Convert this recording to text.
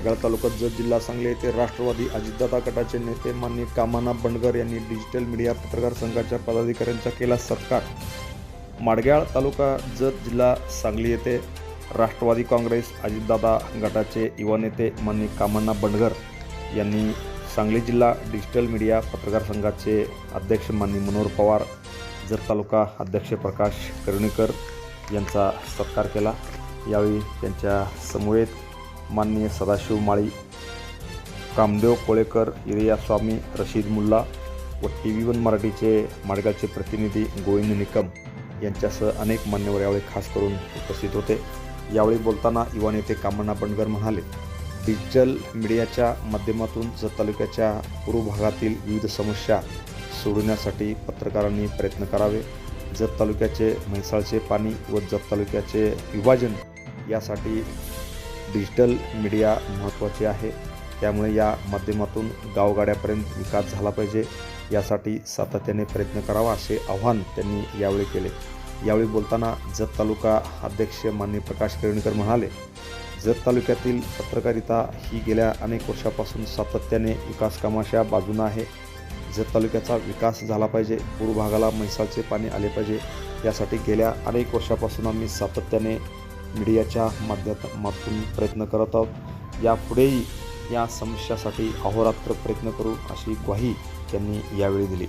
माडगाळ तालुक्यात जत जिल्हा सांगली येथे राष्ट्रवादी अजितदादा गटाचे नेते मान्य कामाना बंडगर यांनी डिजिटल मीडिया पत्रकार संघाच्या पदाधिकाऱ्यांचा केला सत्कार. माडगाळ तालुका जत जिल्हा सांगली येथे राष्ट्रवादी काँग्रेस अजितदादा गटाचे युवा नेते मान्य कामाना बंडगर यांनी सांगली जिल्हा डिजिटल मीडिया पत्रकार संघाचे अध्यक्ष मान्य मनोहर पवार जत तालुका अध्यक्ष प्रकाश करुणेकर यांचा सत्कार केला. यावेळी त्यांच्या समवेत माननीय सदाशिव माळी कामदेव कोळेकर इरिया स्वामी रशीद मुल्ला व टी व्ही वन मराठीचे मार्गाचे प्रतिनिधी गोविंद निकम यांच्यासह अनेक मान्यवर यावेळी खास करून उपस्थित होते. यावेळी बोलताना युवा नेते कामण्णा बंडगर म्हणाले डिजिटल मीडियाच्या माध्यमातून जत तालुक्याच्या पूर्व भागातील विविध समस्या सोडवण्यासाठी पत्रकारांनी प्रयत्न करावे. जत तालुक्याचे म्हैसाळचे पाणी व जत तालुक्याचे विभाजन यासाठी डिजिटल मीडिया महत्त्वाचे आहे. त्यामुळे या माध्यमातून गावगाड्यापर्यंत विकास झाला पाहिजे. यासाठी सातत्याने प्रयत्न करावा असे आव्हान त्यांनी यावेळी केले. यावेळी बोलताना जत तालुका अध्यक्ष मान्य प्रकाश केळणकर म्हणाले जत तालुक्यातील पत्रकारिता ही गेल्या अनेक वर्षापासून सातत्याने विकास कामाच्या बाजूनं आहे. जत तालुक्याचा विकास झाला पाहिजे पूर्व भागाला म्हैसाळचे पाणी आले पाहिजे. यासाठी गेल्या अनेक वर्षापासून आम्ही सातत्याने मीडियाच्या माध्यमातून प्रयत्न करत आहोत. यापुढेही या समस्यासाठी अहोरात्र प्रयत्न करू अशी ग्वाही त्यांनी यावेळी दिली.